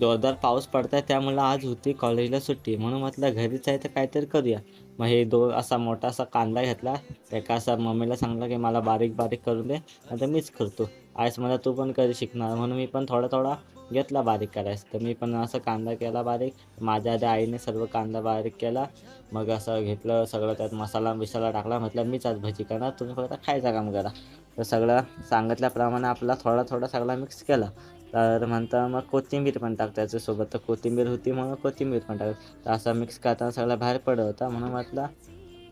जोरदार पाऊस पडताय त्यामुळं आज होती कॉलेजला सुट्टी. म्हणून म्हटलं घरीच आहे तर काहीतरी करूया. मग हे दो असा मोठा असा कांदा घेतला. एका असा मम्मीला सांगलं की मला बारीक बारीक करून दे आता मीच करतो. आज मला तू पण कधी शिकणार? म्हणून मी पण थोडा थोडा घेतला बारीक करायचं तर मी पण असं कांदा केला बारीक. माझ्या आधी आईने सर्व कांदा बारीक केला. मग असं घेतलं सगळं त्यात मसाला मिसाला टाकला. म्हटलं मीच आज भजी करणार तुम्ही फक्त खायचं काम करा. तर सगळं सांगितल्याप्रमाणे आपला थोडा थोडा सगळा मिक्स केला. तर म्हणता मग कोथिंबीर पण टाक त्याच्यासोबत तर कोथिंबीर होती म्हणून कोथिंबीर पण टाक तर असा मिक्स करताना सगळा बाहेर पडत होता. म्हणून म्हटलं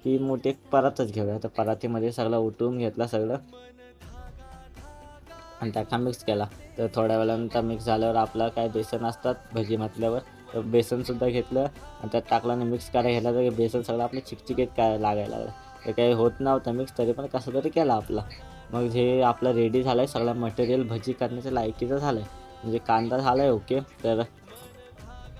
की मोठी एक परातच घेऊया. तर परातीमध्ये सगळं उठवून घेतला सगळं. आणि टाका मिक्स केला. तर थोड्या वेळानंतर मिक्स झाल्यावर आपलं काय बेसन असतात भजी म्हटल्यावर तर बेसनसुद्धा घेतलं. आणि त्यात टाकलं आणि मिक्स करायला घेतलं तर बेसन सगळं आपलं चिकचिकीत काय लागायला लागलं. ते काही होत नव्हतं मिक्स तरी पण कसं तरी केला आपला. मग हे आपलं रेडी झालं आहे सगळं मटेरियल भजी करण्याच्या लायकीचं झालं आहे म्हणजे कांदा झाला आहे ओके तर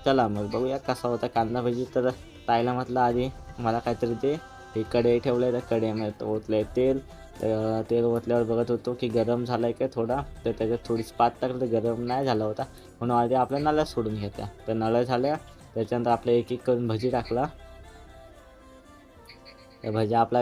चला मग बघूया कसा होता कांदा भजी. तर ताईला म्हटलं आधी मला काहीतरी ते हे कढई ठेवलं आहे तर कढईमध्ये ओतलं आहे तेल. तर तेल ओतल्यावर बघत होतो की गरम झालं आहे का थोडा. तर त्याच्यात थोडी पात टाकलं तर गरम नाही झाला होता. म्हणून आधी आपल्या नळ्या सोडून घेत्या तर नळ्या झाल्या त्याच्यानंतर आपल्या एक एक करून भजी टाकला. म्हणजे भजी आपला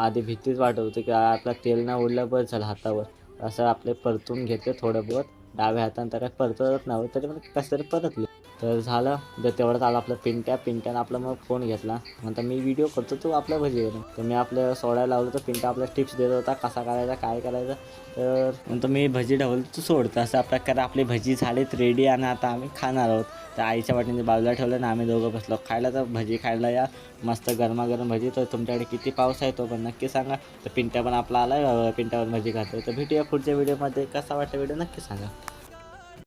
आधी भीतीच वाटत होती की आपला तेल ना उडलं बरं झालं हातावर. असं आपले परतून घेते थोडं बहुत डाव्या हातानं तर परतवत नव्हतं तरी पण कसं तरी परतलं. तर झालं. तर तेवढंच आलं आपलं पिंट्या पिंट्यानं आपला मग फोन घेतला. म्हणता मी व्हिडिओ करतो तू आपल्या भजीवरून तर मी आपलं सोडायला लावलं तर पिंट्या आपल्या टिप्स देत होता कसा करायचा काय करायचं. तर नंतर मी भजी ढवलं तू सोडतं. अशा प्रकारे आपली भजी झालीत रेडी आणि आता आम्ही खाणार आहोत. तर आईच्या वाटीने बाजूला ठेवलं ना आम्ही दोघं बसलो. खायला तर भजी खायला या. मस्त गरमागरम भजी. तर तुमच्याकडे किती पाऊस आहे तो पण नक्की सांगा. तर पिंट्या पण आपला आला आहे पिंट्यावर भजी खातो तर भेटूया पुढच्या व्हिडिओमध्ये कसा वाटतं व्हिडिओ नक्की सांगा.